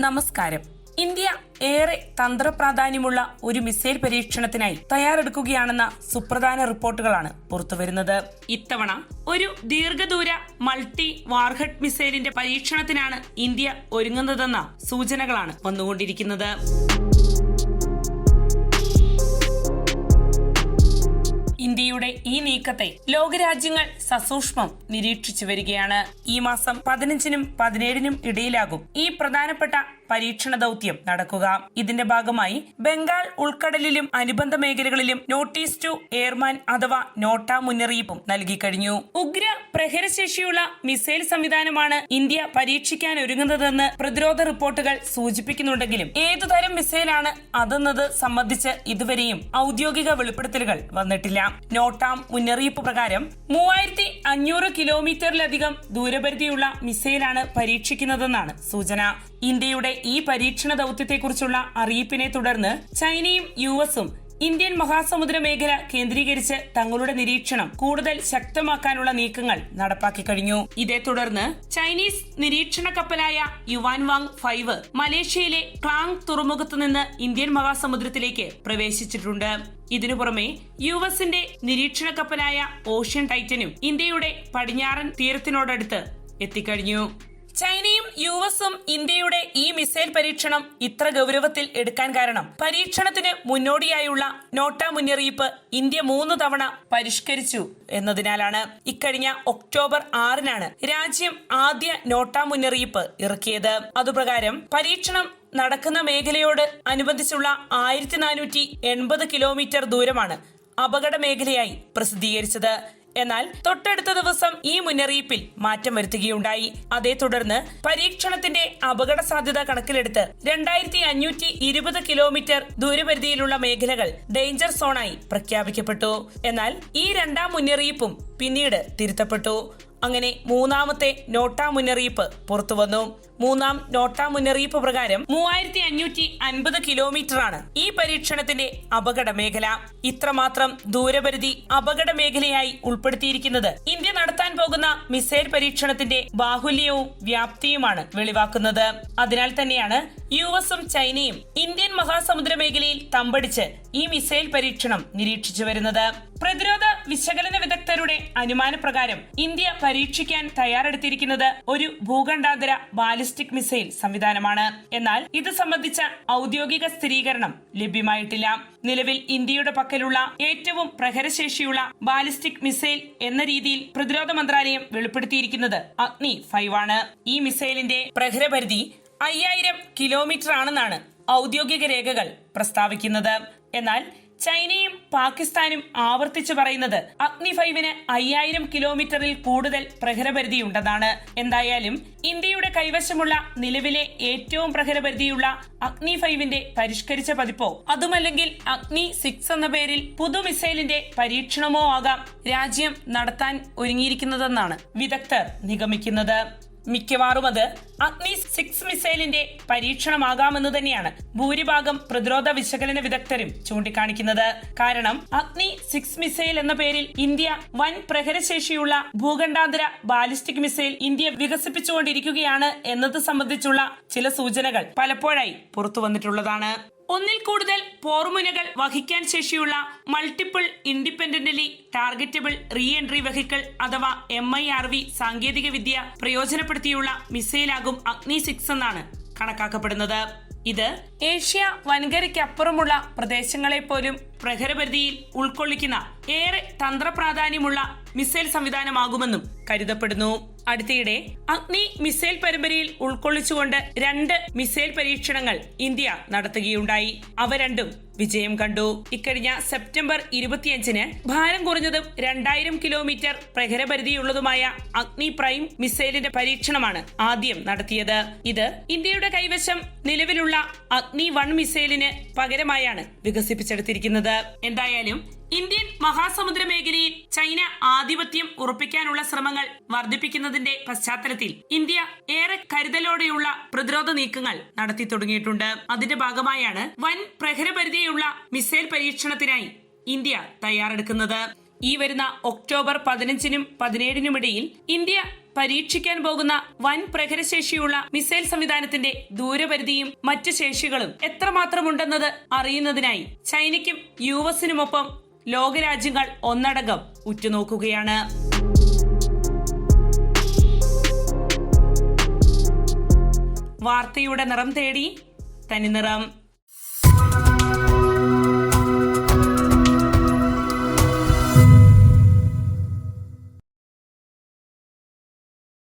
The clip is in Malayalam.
നമസ്കാരം. ഇന്ത്യ ഏറെ തന്ത്രപ്രാധാന്യമുള്ള ഒരു മിസൈൽ പരീക്ഷണത്തിനായി തയ്യാറെടുക്കുകയാണെന്ന സുപ്രധാന റിപ്പോർട്ടുകളാണ് പുറത്തുവരുന്നത്. ഇത്തവണ ഒരു ദീർഘദൂര മൾട്ടി വാർഹഡ് മിസൈലിന്റെ പരീക്ഷണത്തിനാണ് ഇന്ത്യ ഒരുങ്ങുന്നതെന്ന സൂചനകളാണ് വന്നുകൊണ്ടിരിക്കുന്നത്. ഇന്ത്യയുടെ ഈ നീക്കത്തെ ലോകരാജ്യങ്ങൾ സസൂക്ഷ്മം നിരീക്ഷിച്ചു വരികയാണ്. ഈ മാസം പതിനഞ്ചിനും പതിനേഴിനും ഇടയിലാകും ഈ പ്രധാനപ്പെട്ട പരീക്ഷണ ദൗത്യം നടക്കുക. ഇതിന്റെ ഭാഗമായി ബംഗാൾ ഉൾക്കടലിലും അനുബന്ധ മേഖലകളിലും നോട്ടീസ് ടു എയർമാൻ അഥവാ നോട്ട മുന്നറിയിപ്പും നൽകി കഴിഞ്ഞു. ഉഗ്ര പ്രഹരശേഷിയുള്ള മിസൈൽ സംവിധാനമാണ് ഇന്ത്യ പരീക്ഷിക്കാൻ ഒരുങ്ങുന്നതെന്ന് പ്രതിരോധ റിപ്പോർട്ടുകൾ സൂചിപ്പിക്കുന്നുണ്ടെങ്കിലും ഏതുതരം മിസൈലാണ് അതെന്നത് സംബന്ധിച്ച് ഇതുവരെയും ഔദ്യോഗിക വെളിപ്പെടുത്തലുകൾ വന്നിട്ടില്ല. നോട്ടാം മുന്നറിയിപ്പ് പ്രകാരം മൂവായിരത്തി അഞ്ഞൂറ് കിലോമീറ്ററിലധികം ദൂരപരിധിയുള്ള മിസൈലാണ് പരീക്ഷിക്കുന്നതെന്നാണ് സൂചന. ഇന്ത്യയുടെ ഈ പരീക്ഷണ ദൗത്യത്തെക്കുറിച്ചുള്ള അറിയിപ്പിനെ തുടർന്ന് ചൈനയും യു എസും ഇന്ത്യൻ മഹാസമുദ്ര മേഖല കേന്ദ്രീകരിച്ച് തങ്ങളുടെ നിരീക്ഷണം കൂടുതൽ ശക്തമാക്കാനുള്ള നീക്കങ്ങൾ നടപ്പാക്കി കഴിഞ്ഞു. ഇതേ തുടർന്ന് ചൈനീസ് നിരീക്ഷണ കപ്പലായ Yuan Wang five Malaysia Klang തുറമുഖത്ത് നിന്ന് ഇന്ത്യൻ മഹാസമുദ്രത്തിലേക്ക് പ്രവേശിച്ചിട്ടുണ്ട്. ഇതിനു പുറമെ യു എസിന്റെ നിരീക്ഷണ കപ്പലായ ഓഷ്യൻ ടൈറ്റനും ഇന്ത്യയുടെ പടിഞ്ഞാറൻ തീരത്തിനോടടുത്ത് എത്തിക്കഴിഞ്ഞു. ചൈനയും യു എസും ഇന്ത്യയുടെ ഈ മിസൈൽ പരീക്ഷണം ഇത്ര ഗൗരവത്തിൽ എടുക്കാൻ കാരണം പരീക്ഷണത്തിന് മുന്നോടിയായുള്ള നോട്ട മുന്നറിയിപ്പ് ഇന്ത്യ മൂന്ന് തവണ പരിഷ്കരിച്ചു എന്നതിനാലാണ്. ഇക്കഴിഞ്ഞ ഒക്ടോബർ ആറിനാണ് രാജ്യം ആദ്യ നോട്ട മുന്നറിയിപ്പ് ഇറക്കിയത്. അതുപ്രകാരം പരീക്ഷണം നടക്കുന്ന മേഖലയോട് അനുബന്ധിച്ചുള്ള ആയിരത്തി നാനൂറ്റി എൺപത് കിലോമീറ്റർ ദൂരമാണ് അപകട മേഖലയായി പ്രസിദ്ധീകരിച്ചത്. എന്നാൽ തൊട്ടടുത്ത ദിവസം ഈ മുന്നറിയിപ്പിൽ മാറ്റം വരുത്തുകയുണ്ടായി. അതേ തുടർന്ന് പരീക്ഷണത്തിന്റെ അപകട സാധ്യത കണക്കിലെടുത്ത് രണ്ടായിരത്തി അഞ്ഞൂറ്റി ഇരുപത് കിലോമീറ്റർ ദൂരപരിധിയിലുള്ള മേഖലകൾ ഡേഞ്ചർ സോണായി പ്രഖ്യാപിക്കപ്പെട്ടു. എന്നാൽ ഈ രണ്ടാം മുന്നറിയിപ്പും പിന്നീട് തിരുത്തപ്പെട്ടു. അങ്ങനെ മൂന്നാമത്തെ നോട്ടാ മുന്നറിയിപ്പ് പുറത്തുവന്നു മൂന്നാം നോട്ടാ മുന്നറിയിപ്പ് പ്രകാരം മൂവായിരത്തി അഞ്ഞൂറ്റി അൻപത് കിലോമീറ്റർ ആണ് ഈ പരീക്ഷണത്തിന്റെ അപകട മേഖല. ഇത്രമാത്രം ദൂരപരിധി അപകട മേഖലയായി ഉൾപ്പെടുത്തിയിരിക്കുന്നത് ഇന്ത്യ നടത്താൻ പോകുന്ന മിസൈൽ പരീക്ഷണത്തിന്റെ ബാഹുല്യവും വ്യാപ്തിയുമാണ് വെളിവാക്കുന്നത്. അതിനാൽ തന്നെയാണ് യു എസും ചൈനയും ഇന്ത്യൻ മഹാസമുദ്ര മേഖലയിൽ തമ്പടിച്ച് ഈ മിസൈൽ പരീക്ഷണം നിരീക്ഷിച്ചു വരുന്നത്. പ്രതിരോധ വിശകലന വിദഗ്ധരുടെ അനുമാനപ്രകാരം ഇന്ത്യ പരീക്ഷിക്കാൻ തയ്യാറെടുത്തിരിക്കുന്നത് ഒരു ഭൂഖണ്ഡാന്തര ബാലിസ്റ്റിക് മിസൈൽ സംവിധാനമാണ്. എന്നാൽ ഇത് സംബന്ധിച്ച ഔദ്യോഗിക സ്ഥിരീകരണം ലഭ്യമായിട്ടില്ല. നിലവിൽ ഇന്ത്യയുടെ പക്കലുള്ള ഏറ്റവും പ്രഹരശേഷിയുള്ള ബാലിസ്റ്റിക് മിസൈൽ എന്ന രീതിയിൽ പ്രതിരോധ മന്ത്രാലയം വെളിപ്പെടുത്തിയിരിക്കുന്നത് അഗ്നി ഫൈവ് ആണ്. ഈ മിസൈലിന്റെ പ്രഹരപരിധി അയ്യായിരം കിലോമീറ്റർ ആണെന്നാണ് ഔദ്യോഗിക രേഖകൾ പ്രസ്താവിക്കുന്നത്. എന്നാൽ ചൈനയും പാകിസ്ഥാനും ആവർത്തിച്ചു പറയുന്നത് അഗ്നി ഫൈവിന് അയ്യായിരം കിലോമീറ്ററിൽ കൂടുതൽ പ്രഹരപരിധി ഉണ്ടെന്നാണ് എന്തായാലും ഇന്ത്യയുടെ കൈവശമുള്ള നിലവിലെ ഏറ്റവും പ്രഹരപരിധിയുള്ള അഗ്നി ഫൈവിന്റെ പരിഷ്കരിച്ച പതിപ്പോ അതുമല്ലെങ്കിൽ അഗ്നി സിക്സ് എന്ന പേരിൽ പുതു മിസൈലിന്റെ പരീക്ഷണമോ ആകാം രാജ്യം നടത്താൻ ഒരുങ്ങിയിരിക്കുന്നതെന്നാണ് വിദഗ്ധർ നിഗമിക്കുന്നത്. മിക്കവാറും അത് അഗ്നി സിക്സ് മിസൈലിന്റെ പരീക്ഷണമാകാമെന്ന് തന്നെയാണ് ഭൂരിഭാഗം പ്രതിരോധ വിശകലന വിദഗ്ധരും ചൂണ്ടിക്കാണിക്കുന്നത്. കാരണം അഗ്നി സിക്സ് മിസൈൽ എന്ന പേരിൽ ഇന്ത്യ വൻ പ്രഹരശേഷിയുള്ള ഭൂഖണ്ഡാന്തര ബാലിസ്റ്റിക് മിസൈൽ ഇന്ത്യ വികസിപ്പിച്ചുകൊണ്ടിരിക്കുകയാണ് എന്നത് സംബന്ധിച്ചുള്ള ചില സൂചനകൾ പലപ്പോഴായി പുറത്തു വന്നിട്ടുള്ളതാണ് ഒന്നിൽ കൂടുതൽ പോർമുനകൾ വഹിക്കാൻ ശേഷിയുള്ള multiple independently targetable reentry vehicle അഥവാ എം ഐ ആർ വി സാങ്കേതിക വിദ്യ പ്രയോജനപ്പെടുത്തിയുള്ള മിസൈലാകും അഗ്നി സിക്സ് എന്നാണ് കണക്കാക്കപ്പെടുന്നത്. ഇത് ഏഷ്യ വൻകരയ്ക്കപ്പുറമുള്ള പ്രദേശങ്ങളെ പോലും പ്രഹരപരിധിയിൽ ഉൾക്കൊള്ളിക്കുന്ന ഏറെ തന്ത്രപ്രാധാന്യമുള്ള മിസൈൽ സംവിധാനമാകുമെന്നും കരുതപ്പെടുന്നു. അടുത്തിടെ അഗ്നി മിസൈൽ പരമ്പരയിൽ ഉൾക്കൊള്ളിച്ചുകൊണ്ട് രണ്ട് മിസൈൽ പരീക്ഷണങ്ങൾ ഇന്ത്യ നടത്തുകയുണ്ടായി. അവ രണ്ടും വിജയം കണ്ടു. ഇക്കഴിഞ്ഞ സെപ്റ്റംബർ ഇരുപത്തിയഞ്ചിന് ഭാരം കുറഞ്ഞതും രണ്ടായിരം കിലോമീറ്റർ പ്രഹരപരിധിയുള്ളതുമായ അഗ്നി പ്രൈം മിസൈലിന്റെ പരീക്ഷണമാണ് ആദ്യം നടത്തിയത്. ഇത് ഇന്ത്യയുടെ കൈവശം നിലവിലുള്ള അഗ്നി വൺ മിസൈലിന് പകരമായാണ് വികസിപ്പിച്ചെടുത്തിരിക്കുന്നത്. എന്തായാലും ഇന്ത്യൻ മഹാസമുദ്ര മേഖലയിൽ ചൈന ആധിപത്യം ഉറപ്പിക്കാനുള്ള ശ്രമങ്ങൾ വർദ്ധിപ്പിക്കുന്നതിന്റെ പശ്ചാത്തലത്തിൽ ഇന്ത്യ ഏറെ കരുതലോടെയുള്ള പ്രതിരോധ നീക്കങ്ങൾ നടത്തി തുടങ്ങിയിട്ടുണ്ട്. അതിന്റെ ഭാഗമായാണ് വൻ പ്രഹരപരിധിയുള്ള മിസൈൽ പരീക്ഷണത്തിനായി ഇന്ത്യ തയ്യാറെടുക്കുന്നത്. ഈ വരുന്ന ഒക്ടോബർ പതിനഞ്ചിനും പതിനേഴിനുമിടയിൽ ഇന്ത്യ പരീക്ഷിക്കാൻ പോകുന്ന വൻ പ്രഹരശേഷിയുള്ള മിസൈൽ സംവിധാനത്തിന്റെ ദൂരപരിധിയും മറ്റ് ശേഷികളും എത്രമാത്രമുണ്ടെന്നത് അറിയുന്നതിനായി ചൈനയ്ക്കും യു എസിനുമൊപ്പം ലോകരാജ്യങ്ങൾ ഒന്നടങ്കം ഉറ്റുനോക്കുകയാണ്. വാർത്തയുടെ നിറം തേടി തനിനിറം